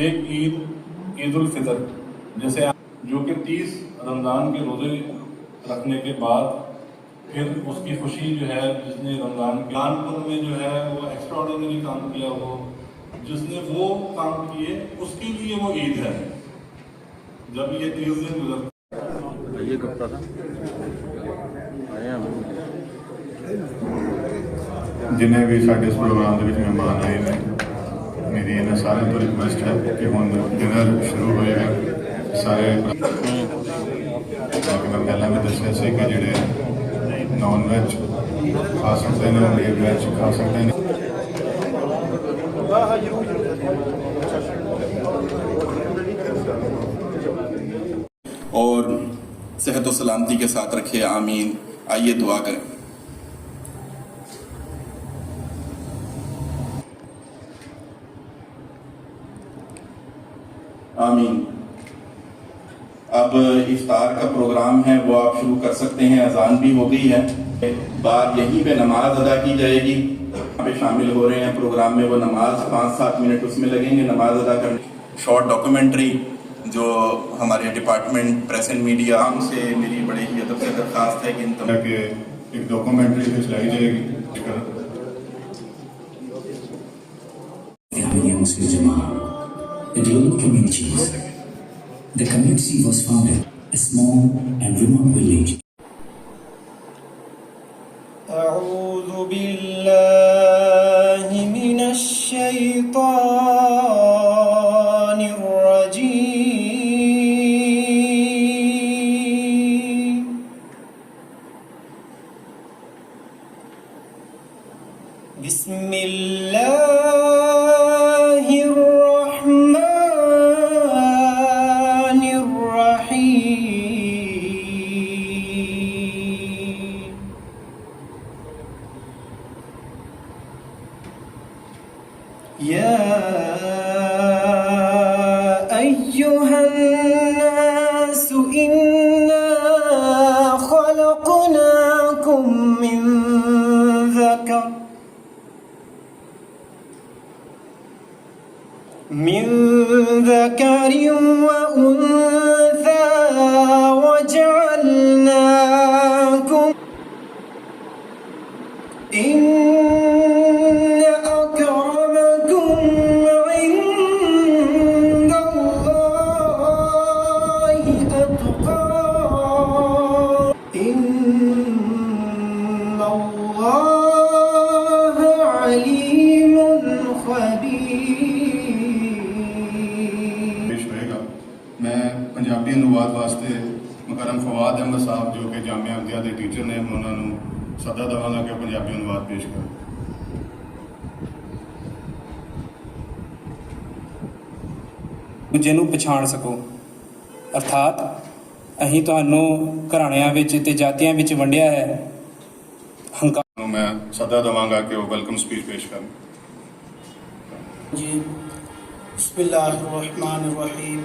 ایک عید عید الفطر جیسے جو کہ تیس رمضان کے روزے رکھنے کے بعد پھر اس کی خوشی جو ہے جس نے رمضان کانپور میں جو ہے وہ ایکسٹرا کام کیا ہو جس نے وہ کام کیے اس کے لیے وہ عید ہے۔ جب یہ تیس دن گزرتا یہ کرتا تھا؟ جنہیں بھی سارے اس پروگرام کے مہمان آئے ہیں۔ ਮੇਰੀ ਇਹਨਾਂ ਸਾਰਿਆਂ ਤੋਂ ਰਿਕੁਐਸਟ ਹੈ ਕਿ ਹੁਣ ਡਿਨਰ ਸ਼ੁਰੂ ਹੋਏਗਾ ਸਾਰੇ ਜਿਵੇਂ ਮੈਂ ਪਹਿਲਾਂ ਵੀ ਦੱਸਿਆ ਸੀ ਕਿ ਜਿਹੜੇ ਨਾਨ ਵੈਜ ਖਾ ਸਕਦੇ ਨੇ ਉਹ ਵੈਜ ਖਾ ਸਕਦੇ ਨੇ اور صحت و سلامتی کے ساتھ رکھے آمین آئیے دعا کریں اب افطار کا پروگرام ہے وہ آپ شروع کر سکتے ہیں اذان بھی ہو گئی ہے۔ بار یہیں پہ نماز ادا کی جائے گی۔ پہ شامل ہو رہے ہیں پروگرام میں وہ نماز پانچ سات منٹ اس میں لگیں گے نماز ادا کرنے۔ شارٹ ڈاکومنٹری جو ہمارے ڈپارٹمنٹ پریس اینڈ میڈیا ہم سے میری بڑے ہی ادب سے درخواست ہے کہ ان طرح کے ایک ڈاکومنٹری بھی چلائی جائے گی۔ مسلم جماعت the community was founded a small and remote village يا أيها الناس إنا خلقناكم من ذكر من ذكر وأنثى ਕੇ ਜਾਮਿਆ ਹੰਦਿਆ ਦੇ ਟੀਚਰ ਨੇ ਉਹਨਾਂ ਨੂੰ ਸੱਦਾ ਦਵਾਂਗਾ ਕਿ ਪੰਜਾਬੀ ਅਨੁਵਾਦ ਪੇਸ਼ ਕਰਨ। ਦੂਜੇ ਨੂੰ ਪਛਾਣ ਸਕੋ। ਅਰਥਾਤ ਅਸੀਂ ਤੁਹਾਨੂੰ ਘਰਾਣਿਆਂ ਵਿੱਚ ਤੇ ਜਾਤੀਆਂ ਵਿੱਚ ਵੰਡਿਆ ਹੈ। ਹੰਕਾਰ ਨੂੰ ਮੈਂ ਸੱਦਾ ਦਵਾਂਗਾ ਕਿ ਉਹ ਵੈਲਕਮ ਸਪੀਚ ਪੇਸ਼ ਕਰਨ। ਜੀ ਬਿਸਮਿਲ੍ਲਾਹਿਰ ਰਹਿਮਾਨਿਰ ਰਹੀਮ।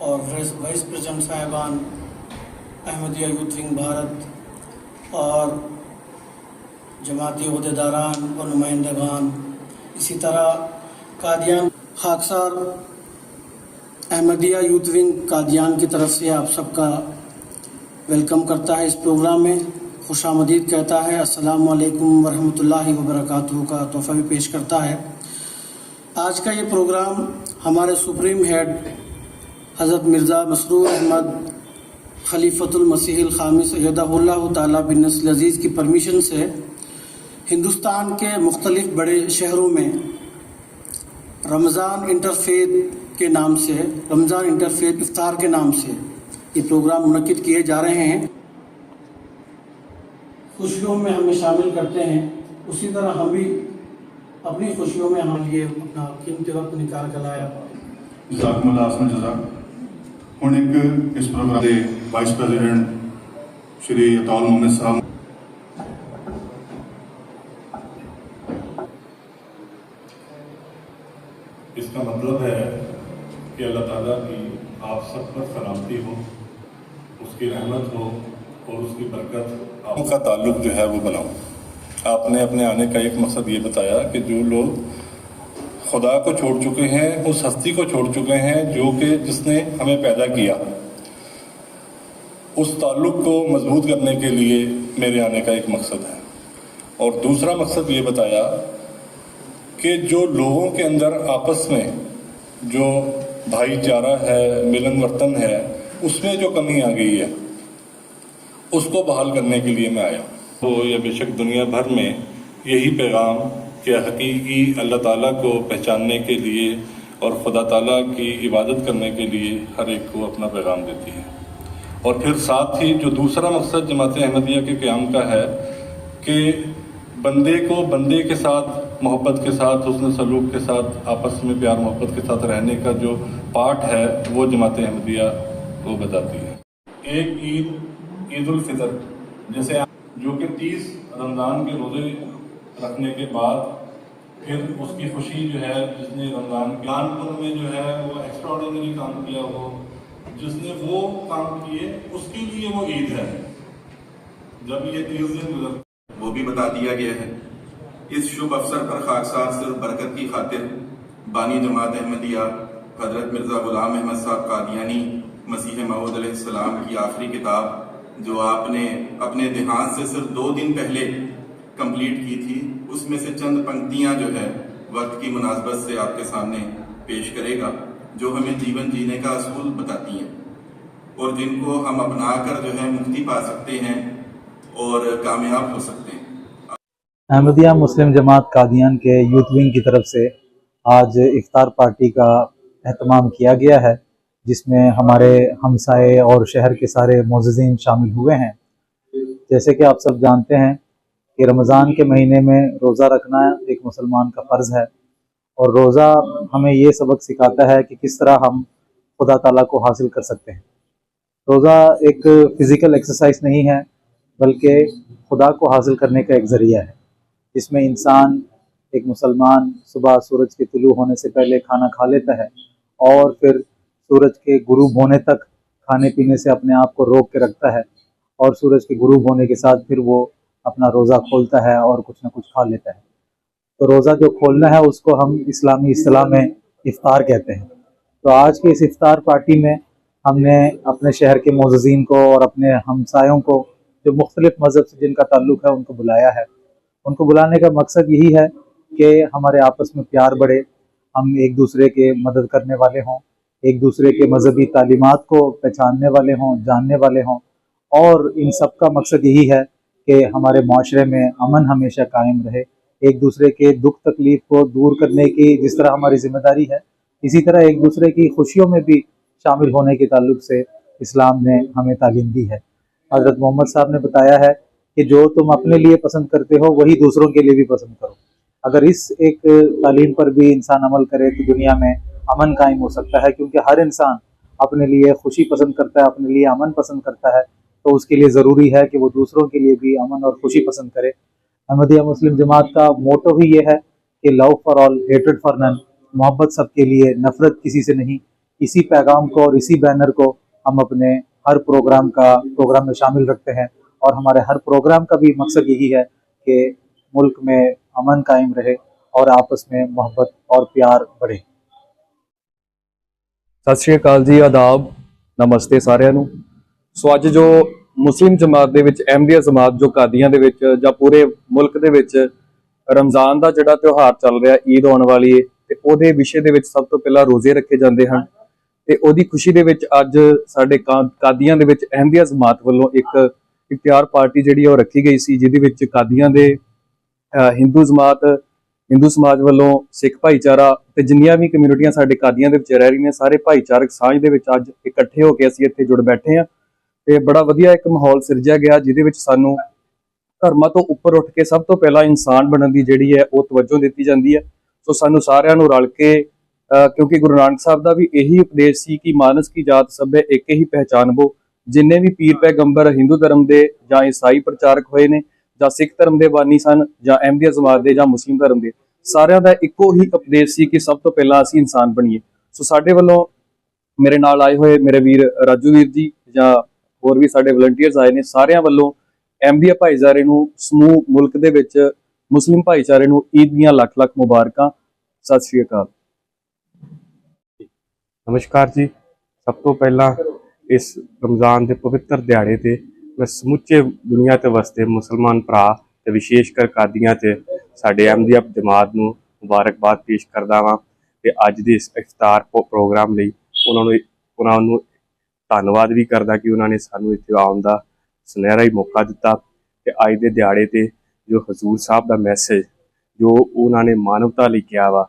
اور وائس پریزیڈنٹ صاحبان احمدیہ یوتھ ونگ بھارت اور جماعتی عہدیداران و نمائندگان اسی طرح قادیان خاکسار، احمدیہ یوتھ ونگ قادیان کی طرف سے آپ سب کا ویلکم کرتا ہے اس پروگرام میں۔ خوش آمدید کہتا ہے، السلام علیکم ورحمۃ اللہ وبرکاتہ کا تحفہ بھی پیش کرتا ہے۔ آج کا یہ پروگرام ہمارے سپریم ہیڈ حضرت مرزا مسرور احمد خلیفۃ المسیح الخامی سید اللہ تعالیٰ بن نسل عزیز کی پرمیشن سے ہندوستان کے مختلف بڑے شہروں میں رمضان انٹرفیت کے نام سے، رمضان انٹرفیت افطار کے نام سے یہ پروگرام منعقد کیے جا رہے ہیں۔ خوشیوں میں ہمیں شامل کرتے ہیں۔ اسی طرح ہم بھی اپنی خوشیوں میں ہم یہ اپنا قیمتی وقت نکال کر لایا جزاک اللہ ہوں ایک اس پروگرام ਦੇ وائس پریزیڈنٹ ਸ਼੍ਰੀ اطول محمد صاحب اس کا مطلب ہے کہ اللہ تعالیٰ کی آپ سب پر سلامتی ہو اس کی رحمت ہو اور اس کی برکت آپ کا تعلق جو ہے وہ بناؤ آپ نے اپنے آنے کا ایک مقصد یہ بتایا کہ جو لوگ خدا کو چھوڑ چکے ہیں، اس ہستی کو چھوڑ چکے ہیں جو کہ جس نے ہمیں پیدا کیا۔ اس تعلق کو مضبوط کرنے کے لیے میرے آنے کا ایک مقصد ہے۔ اور دوسرا مقصد یہ بتایا کہ جو لوگوں کے اندر آپس میں جو بھائی چارہ ہے، ملن ورتن ہے، اس میں جو کمی آ گئی ہے، اس کو بحال کرنے کے لیے میں آیا تو یہ بے شک دنیا بھر میں یہی پیغام کہ حقیقی اللہ تعالیٰ کو پہچاننے کے لیے اور خدا تعالیٰ کی عبادت کرنے کے لیے ہر ایک کو اپنا پیغام دیتی ہے۔ اور پھر ساتھ ہی جو دوسرا مقصد جماعت احمدیہ کے قیام کا ہے کہ بندے کو بندے کے ساتھ، محبت کے ساتھ، حسن سلوک کے ساتھ، آپس میں پیار، محبت کے ساتھ رہنے کا جو پارٹ ہے، وہ جماعت احمدیہ کو بتاتی ہے۔ ایک عید عید الفطر، جیسے جو کہ تیس رمضان کے روزے رکھنے کے بعد پھر اس کی خوشی جو ہے، جس نے رمضان کانپور میں جو ہے وہ ایکسٹرا کام کیا ہو جس نے وہ کام کیے، اس کے لیے وہ عید ہے۔ جب یہ تیس دن گزر وہ بھی بتا دیا گیا ہے۔ اس شب افسر پر خاکسار صرف برکت کی خاطر، بانی جماعت احمدیہ، حضرت مرزا غلام احمد صاحب قادیانی، مسیح معود علیہ السلام کی آخری کتاب، جو آپ نے اپنے دیہات سے صرف دو دن پہلے کمپلیٹ کی تھی، اس میں سے چند پنکتیاں جو ہے وقت کی مناسبت سے آپ کے سامنے پیش کرے گا، جو ہمیں جیون جینے کا اصول بتاتی ہیں۔ اور جن کو ہم اپنا کر جو ہے مکتی پا سکتے ہیں اور کامیاب ہو سکتے ہیں۔ احمدیہ مسلم جماعت قادیان کے یوتھ ونگ کی طرف سے آج افطار پارٹی کا اہتمام کیا گیا ہے، جس میں ہمارے ہمسائے اور شہر کے سارے معززین شامل ہوئے ہیں۔ جیسے کہ آپ سب جانتے ہیں کہ رمضان کے مہینے میں روزہ رکھنا ایک مسلمان کا فرض ہے اور روزہ ہمیں یہ سبق سکھاتا ہے کہ کس طرح ہم خدا تعالیٰ کو حاصل کر سکتے ہیں۔ روزہ ایک فزیکل ایکسرسائز نہیں ہے، بلکہ خدا کو حاصل کرنے کا ایک ذریعہ ہے۔ جس میں انسان ایک مسلمان صبح سورج کے طلوع ہونے سے پہلے کھانا کھا لیتا ہے اور پھر سورج کے غروب ہونے تک کھانے پینے سے اپنے آپ کو روک کے رکھتا ہے اور سورج کے غروب ہونے کے ساتھ پھر وہ اپنا روزہ کھولتا ہے اور کچھ نہ کچھ کھا لیتا ہے۔ تو روزہ جو کھولنا ہے، اس کو ہم اسلامی اصطلاح میں افطار کہتے ہیں۔ تو آج کے اس افطار پارٹی میں ہم نے اپنے شہر کے معززین کو اور اپنے ہمسایوں کو، جو مختلف مذہب سے جن کا تعلق ہے، ان کو بلایا ہے۔ ان کو بلانے کا مقصد یہی ہے کہ ہمارے آپس میں پیار بڑھے۔ ہم ایک دوسرے کے مدد کرنے والے ہوں۔ ایک دوسرے کے مذہبی تعلیمات کو پہچاننے والے ہوں، جاننے والے ہوں۔ اور ان سب کا مقصد یہی ہے کہ ہمارے معاشرے میں امن ہمیشہ قائم رہے، ایک دوسرے کے دکھ تکلیف کو دور کرنے کی جس طرح ہماری ذمہ داری ہے، اسی طرح ایک دوسرے کی خوشیوں میں بھی شامل ہونے کے تعلق سے اسلام نے ہمیں تعلیم دی ہے۔ حضرت محمد صاحب نے بتایا ہے کہ جو تم اپنے لیے پسند کرتے ہو، وہی دوسروں کے لیے بھی پسند کرو۔ اگر اس ایک تعلیم پر بھی انسان عمل کرے تو دنیا میں امن قائم ہو سکتا ہے، کیونکہ ہر انسان اپنے لیے خوشی پسند کرتا ہے، اپنے لیے امن پسند کرتا ہے۔ تو اس کے لیے ضروری ہے کہ وہ دوسروں کے لیے بھی امن اور خوشی جی۔ پسند کرے۔ احمدیہ مسلم جماعت کا موٹو ہی یہ ہے کہ love for all hatred for none. محبت سب کے لیے نفرت کسی سے نہیں۔ اسی پیغام کو اور اسی بینر کو ہم اپنے ہر پروگرام کا پروگرام میں شامل رکھتے ہیں۔ اور ہمارے ہر پروگرام کا بھی مقصد یہی ہے کہ ملک میں امن قائم رہے اور آپس میں محبت اور پیار بڑھے۔ ਸਤਿ شری اکال جی آداب۔ نمستے سارے نو ਸੋ ਅੱਜ ਜੋ ਮੁਸਲਿਮ ਜਮਾਤ ਦੇ ਵਿੱਚ, ਅਹਿਮਦੀਆ ਜਮਾਤ ਜੋ ਕਾਦੀਆਂ ਦੇ ਵਿੱਚ ਜਾਂ ਪੂਰੇ ਮੁਲਕ ਦੇ ਵਿੱਚ ਰਮਜ਼ਾਨ ਦਾ ਜਿਹੜਾ ਤਿਉਹਾਰ ਚੱਲ ਰਿਹਾ, ਈਦ ਆਉਣ ਵਾਲੀ ਹੈ ਤੇ ਉਹਦੇ ਵਿਸ਼ੇ ਦੇ ਵਿੱਚ ਸਭ ਤੋਂ ਪਹਿਲਾਂ ਰੋਜ਼ੇ ਰੱਖੇ ਜਾਂਦੇ ਹਨ। ਤੇ ਉਹਦੀ ਖੁਸ਼ੀ ਦੇ ਵਿੱਚ ਅੱਜ ਸਾਡੇ ਕਾ- ਕਾਦੀਆਂ ਦੇ ਵਿੱਚ ਅਹਿਮਦੀਆ ਜਮਾਤ ਵੱਲੋਂ ਇੱਕ ਇਖਤਿਆਰ ਪਾਰਟੀ ਜਿਹੜੀ ਆ ਉਹ ਰੱਖੀ ਗਈ ਸੀ, ਜਿਹਦੇ ਵਿੱਚ ਕਾਦੀਆਂ ਦੇ ਹਿੰਦੂ ਜਮਾਤ, ਹਿੰਦੂ ਸਮਾਜ ਵੱਲੋਂ ਸਿੱਖ ਭਾਈਚਾਰਾ ਤੇ ਜਿੰਨੀਆਂ ਵੀ ਕਮਿਊਨਿਟੀਆਂ ਸਾਡੇ ਕਾਦੀਆਂ ਦੇ ਵਿੱਚ ਰਹਿ ਰਹੀਆਂ, ਸਾਰੇ ਭਾਈਚਾਰਕ ਸਾਂਝ ਦੇ ਵਿੱਚ ਅੱਜ ਇਕੱਠੇ ਹੋ ਕੇ ਅਸੀਂ ਇੱਥੇ ਜੁੜ ਬੈਠੇ ਹਾਂ। ਤੇ ਬੜਾ ਵਧੀਆ ਇੱਕ ਮਾਹੌਲ ਸਿਰਜਿਆ ਗਿਆ, ਜਿਹਦੇ ਵਿੱਚ ਸਾਨੂੰ ਧਰਮਾਂ ਤੋਂ ਉੱਪਰ ਉੱਠ ਕੇ ਸਭ ਤੋਂ ਪਹਿਲਾਂ ਇਨਸਾਨ ਬਣਨ ਦੀ ਜਿਹੜੀ ਹੈ, ਉਹ ਤਵੱਜੋ ਦਿੱਤੀ ਜਾਂਦੀ ਹੈ। ਸੋ ਸਾਨੂੰ ਸਾਰਿਆਂ ਨੂੰ ਰਲ ਕੇ ਕਿਉਂਕਿ ਗੁਰੂ ਨਾਨਕ ਸਾਹਿਬ ਦਾ ਵੀ ਇਹੀ ਉਪਦੇਸ਼ ਸੀ ਕਿ ਮਾਨਸ ਕੀ ਜਾਤ ਸਭੇ ਇੱਕ ਹੀ ਪਹਿਚਾਨਬੋ ਜਿੰਨੇ ਵੀ ਪੀਰ ਪੈਗੰਬਰ ਹਿੰਦੂ ਧਰਮ ਦੇ ਜਾਂ ਈਸਾਈ ਪ੍ਰਚਾਰਕ ਹੋਏ ਨੇ, ਜਾਂ ਸਿੱਖ ਧਰਮ ਦੇ ਬਾਨੀ ਸਨ, ਜਾਂ ਅਹਿਮਦੀਆ ਜਮਾਤ ਦੇ ਜਾਂ ਮੁਸਲਿਮ ਧਰਮ ਦੇ, ਸਾਰਿਆਂ ਦਾ ਇੱਕੋ ਹੀ ਉਪਦੇਸ਼ ਸੀ ਕਿ ਸਭ ਤੋਂ ਪਹਿਲਾਂ ਅਸੀਂ ਇਨਸਾਨ ਬਣੀਏ। ਸੋ ਸਾਡੇ ਵੱਲੋਂ ਮੇਰੇ ਨਾਲ ਆਏ ਹੋਏ ਮੇਰੇ ਵੀਰ ਰਾਜੂ ਵੀਰ ਜੀ ਜਾਂ ਹੋਰ ਵੀ ਸਾਡੇ ਵਲੰਟੀਅਰਸ ਆਏ ਨੇ, ਸਾਰਿਆਂ ਵੱਲੋਂ ਅਹਿਮਦੀਆ ਭਾਈਚਾਰੇ ਨੂੰ ਸਮੂਹ ਮੁਲਕ ਦੇ ਵਿੱਚ ਮੁਸਲਿਮ ਭਾਈਚਾਰੇ ਨੂੰ ਈਦ ਦੀਆਂ ਲੱਖ ਲੱਖ ਮੁਬਾਰਕਾਂ। ਸਤਿ ਸ਼੍ਰੀ ਅਕਾਲ। ਨਮਸਕਾਰ ਜੀ। ਸਭ ਤੋਂ ਪਹਿਲਾਂ ਇਸ ਰਮਜ਼ਾਨ ਦੇ ਪਵਿੱਤਰ ਦਿਹਾੜੇ ਤੇ ਮੈਂ ਸਮੁੱਚੇ ਦੁਨੀਆ ਤੇ ਵਸਦੇ ਮੁਸਲਮਾਨ ਭਰਾ ਤੇ ਵਿਸ਼ੇਸ਼ ਕਰ ਕਾਦੀਆਂ ਤੇ ਸਾਡੇ ਅਹਿਮਦੀਆ ਜਮਾਤ ਨੂੰ ਮੁਬਾਰਕਬਾਦ ਪੇਸ਼ ਕਰਦਾ ਵਾਂ ਤੇ ਅੱਜ ਦੇ ਇਸ ਇਫਤਾਰ ਪ੍ਰੋਗਰਾਮ ਲਈ ਉਹਨਾਂ ਨੂੰ ਉਹਨਾਂ ਨੂੰ ਧੰਨਵਾਦ ਵੀ ਕਰਦਾ ਕਿ ਉਹਨਾਂ ਨੇ ਸਾਨੂੰ ਇੱਥੇ ਆਉਣ ਦਾ ਸੁਨਹਿਰਾ ਹੀ ਮੌਕਾ ਦਿੱਤਾ ਤੇ ਅੱਜ ਦੇ ਦਿਹਾੜੇ ਤੇ ਜੋ ਹਜ਼ੂਰ ਸਾਹਿਬ ਦਾ ਮੈਸੇਜ ਜੋ ਉਹਨਾਂ ਨੇ ਮਾਨਵਤਾ ਲਈ ਕਿਹਾ ਵਾ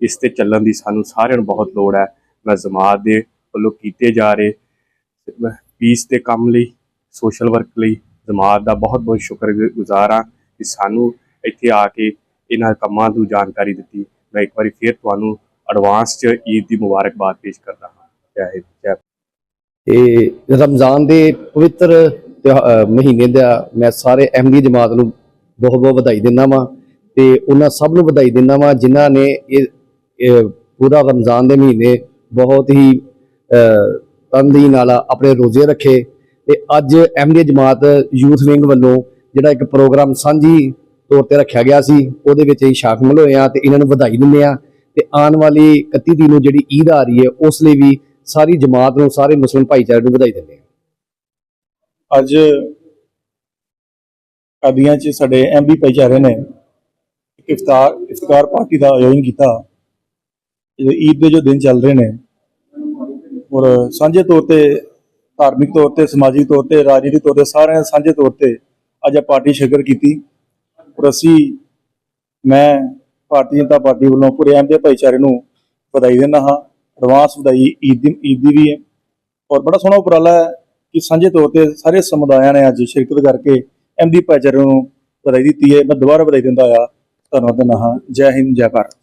ਇਸ ਤੇ ਚੱਲਣ ਦੀ ਸਾਨੂੰ ਸਾਰਿਆਂ ਨੂੰ ਬਹੁਤ ਲੋੜ ਹੈ। ਮੈਂ ਜਮਾਤ ਦੇ ਵੱਲੋਂ ਕੀਤੇ ਜਾ ਰਹੇ ਪੀਸ ਦੇ ਕੰਮ ਲਈ ਸੋਸ਼ਲ ਵਰਕ ਲਈ ਜਮਾਤ ਦਾ ਬਹੁਤ ਬਹੁਤ ਸ਼ੁਕਰਗੁਜ਼ਾਰ ਹਾਂ ਕਿ ਸਾਨੂੰ ਇੱਥੇ ਆ ਕੇ ਇਹਨਾਂ ਕੰਮਾਂ ਦੀ ਜਾਣਕਾਰੀ ਦਿੱਤੀ। ਮੈਂ ਇੱਕ ਵਾਰੀ ਫਿਰ ਤੁਹਾਨੂੰ ਐਡਵਾਂਸ ਚ ਈਦ ਦੀ ਮੁਬਾਰਕਬਾਦ ਪੇਸ਼ ਕਰਦਾ ਹਾਂ ਇਹ ਰਮਜ਼ਾਨ ਦੇ ਪਵਿੱਤਰ ਮਹੀਨੇ ਦਾ ਮੈਂ ਸਾਰੇ ਅਹਿਮਦੀ ਜਮਾਤ ਨੂੰ ਬਹੁਤ ਬਹੁਤ ਵਧਾਈ ਦਿੰਦਾ ਵਾਂ ਤੇ ਉਹਨਾਂ ਸਭ ਨੂੰ ਵਧਾਈ ਦਿੰਦਾ ਵਾਂ ਜਿਨ੍ਹਾਂ ਨੇ ਇਹ ਪੂਰਾ ਰਮਜ਼ਾਨ ਦੇ ਮਹੀਨੇ ਬਹੁਤ ਹੀ ਅਹ, ਤਨਦੇਹੀ ਆਪਣੇ ਰੋਜ਼ੇ ਰੱਖੇ ਤੇ ਅੱਜ ਅਹਿਮਦੀ ਜਮਾਤ ਯੂਥ ਵਿੰਗ ਵੱਲੋਂ ਜਿਹੜਾ ਇੱਕ ਪ੍ਰੋਗਰਾਮ ਸਾਂਝੀ ਤੌਰ ਤੇ ਰੱਖਿਆ ਗਿਆ ਸੀ ਉਹਦੇ ਵਿੱਚ ਅਸੀਂ ਸ਼ਾਮਿਲ ਹੋਏ ਆ ਤੇ ਇਹਨਾਂ ਨੂੰ ਵਧਾਈ ਦਿੰਦੇ ਆ ਤੇ ਆਉਣ ਵਾਲੀ 31 ਤਰੀਕ ਨੂੰ ਜਿਹੜੀ ਈਦ ਆ ਰਹੀ ਹੈ ਉਸ ਲਈ ਵੀ ਸਾਰੀ ਜਮਾਤ ਨੂੰ, ਸਾਰੇ ਮੁਸਲਿਮ ਭਾਈਚਾਰੇ ਨੂੰ ਵਧਾਈ ਦਿੰਦੇ ਹਾਂ। ਅੱਜ ਕਾਦੀਆਂ 'ਚ ਸਾਡੇ ਐਮਬੀ ਭਾਈਚਾਰੇ ਨੇ ਇੱਕ ਇਫਤਾਰ ਇਫਤਾਰ ਪਾਰਟੀ ਦਾ ਆਯੋਜਨ ਕੀਤਾ। ਇਹ ਈਦ ਦੇ ਜੋ ਦਿਨ ਚੱਲ ਰਹੇ ਨੇ, ਔਰ ਸਾਂਝੇ ਤੌਰ ਤੇ ਧਾਰਮਿਕ ਤੌਰ ਤੇ, ਸਮਾਜਿਕ ਤੌਰ ਤੇ, ਰਾਜਨੀਤਿਕ ਤੌਰ ਤੇ, ਸਾਰਿਆਂ ਨੇ ਸਾਂਝੇ ਤੌਰ ਤੇ ਅੱਜ ਇਹ ਪਾਰਟੀ ਸ਼ਿਕਰ ਕੀਤੀ। ਔਰ ਅਸੀਂ, ਮੈਂ ਭਾਰਤੀ ਜਨਤਾ ਪਾਰਟੀ ਵੱਲੋਂ ਪੂਰੇ ਐਮਬੀ ਭਾਈਚਾਰੇ ਨੂੰ ਵਧਾਈ ਦਿੰਦਾ ਹਾਂ। ਐਡਵਾਂਸ ਵਧਾਈ ਈਦ ਦੀ ਈਦ ਦੀ ਵੀ ਹੈ। ਔਰ ਬੜਾ ਸੋਹਣਾ ਉਪਰਾਲਾ ਹੈ ਕਿ ਸਾਂਝੇ ਤੌਰ ਤੇ ਸਾਰੇ ਸਮੁਦਾਇਆਂ ਨੇ ਅੱਜ ਸ਼ਿਰਕਤ ਕਰਕੇ ਐਮਡੀ ਭਾਈਚਾਰੇ ਨੂੰ ਵਧਾਈ ਦਿੱਤੀ ਹੈ। ਮੈਂ ਦੁਬਾਰਾ ਵਧਾਈ ਦਿੰਦਾ ਆ ਧੰਨਵਾਦ ਦਿੰਦਾ ਹਾਂ। ਜੈ ਹਿੰਦ, ਜੈ ਭਾਰਤ।